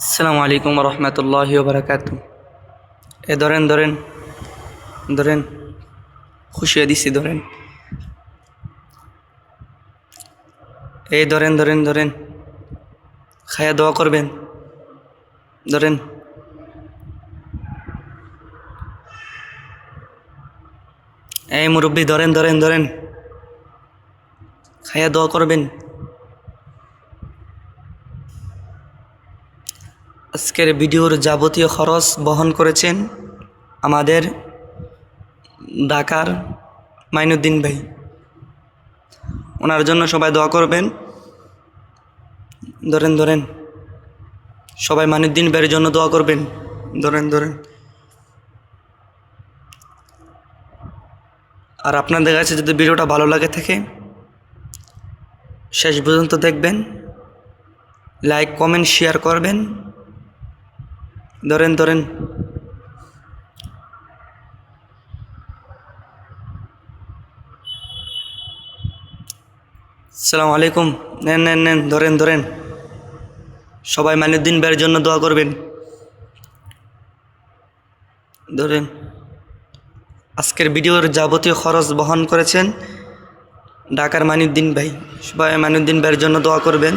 আসসালামু আলাইকুম রহমতুল্লাহ বারাকাত এ ধরেন ধরেন ধরেন, খুশিয়া দিছি, ধরেন। এই ধরেন ধরেন ধরেন, খায়া দোয়া করবেন, ধরেন। এই মুরব্বী, ধরেন ধরেন ধরেন, খায়া দোয়া করবেন। আজকের ভিডিওর যাবতীয় খরচ বহন করেছেন আমাদের ঢাকার মাইনুদ্দিন ভাই। ওনার জন্য সবাই দোয়া করবেন। ধরেন ধরেন। সবাই মাইনুদ্দিন ভাইয়ের জন্য দোয়া করবেন। ধরেন ধরেন। আর আপনাদের কাছে যদি ভিডিওটা ভালো লাগে থাকে, শেষ পর্যন্ত দেখবেন। লাইক, কমেন্ট, শেয়ার করবেন। ধরেন ধরেন। সালাম আলাইকুম। নেন নেন নেন, ধরেন ধরেন। সবাই মাইনুদ্দিন ভাইয়ের জন্য দোয়া করবেন। ধরেন। আজকের ভিডিওর যাবতীয় খরচ বহন করেছেন ঢাকার মাইনুদ্দিন ভাই। সবাই মাইনুদ্দিন ভাইয়ের জন্য দোয়া করবেন।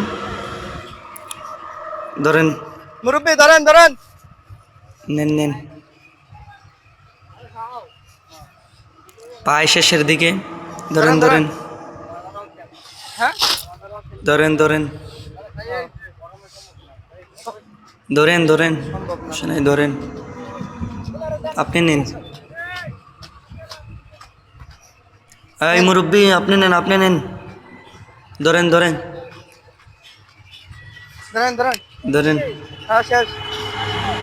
ধরেন। মুরব্বী, ধরেন ধরেন। নেন নেন। পায়ে শেষের দিকে। ধরেন ধরেন হ্যাঁ? ধরেন ধরেন। ধরেন ধরেন। শোনাই ধরেন। আপনি নিন। এই মুরব্বী আপনি নেন আপনি নেন। ধরেন ধরেন। ধরেন ধরেন। ধরেন। হ্যাঁ